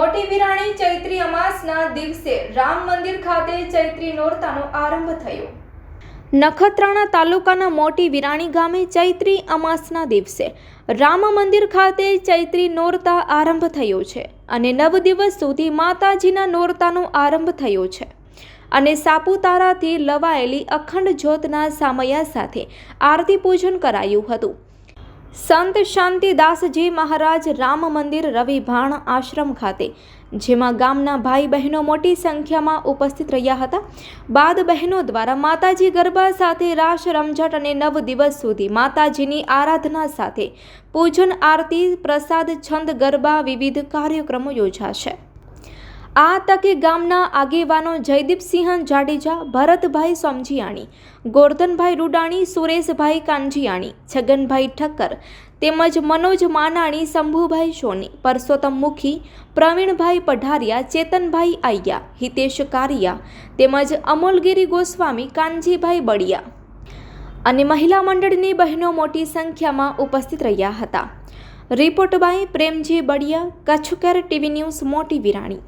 મોટી વિરાણી ચૈત્રી અમાસના દિવસે રામ મંદિર ખાતે ચૈત્રી નોરતાનો આરંભ થયો. નખત્રાણા તાલુકાના મોટી વિરાણી ગામે ચૈત્રી અમાસના દિવસે રામ મંદિર ખાતે ચૈત્રી નોરતા આરંભ થયો છે અને નવ દિવસ સુધી માતાજીના નોરતાનો આરંભ થયો છે. અને સાપુતારાથી લવાયેલી અખંડ જ્યોતના સામયા સાથે આરતી પૂજન કરાયું હતું. સંત શાંતિદાસજી મહારાજ રામ મંદિર રવિભાણ આશ્રમ ખાતે, જેમાં ગામના ભાઈ બહેનો મોટી સંખ્યામાં ઉપસ્થિત રહ્યા હતા. બાદ બહેનો દ્વારા માતાજી ગરબા સાથે રાસ રમઝટ અને નવ દિવસ સુધી માતાજીની આરાધના સાથે પૂજન આરતી, પ્રસાદ, છંદ, ગરબા વિવિધ કાર્યક્રમો યોજાશે. આ તકે ગામના આગેવાનો જયદીપસિંહ જાડેજા, ભરતભાઈ સમજીયાણી, ગોરધનભાઈ રૂડાણી, સુરેશભાઈ કાનજીયાણી, છગનભાઈ ઠક્કર તેમજ મનોજ માનાણી, શંભુભાઈ સોની, પરસોત્તમ મુખી, પ્રવીણભાઈ પઢારિયા, ચેતનભાઈ આય્યા, હિતેશ કારિયા તેમજ અમોલગીરી ગોસ્વામી, કાનજીભાઈ બળિયા અને મહિલા મંડળની બહેનો મોટી સંખ્યામાં ઉપસ્થિત રહ્યા હતા. Report by Premji Baliya, Kutchkar TV news, Moti Virani.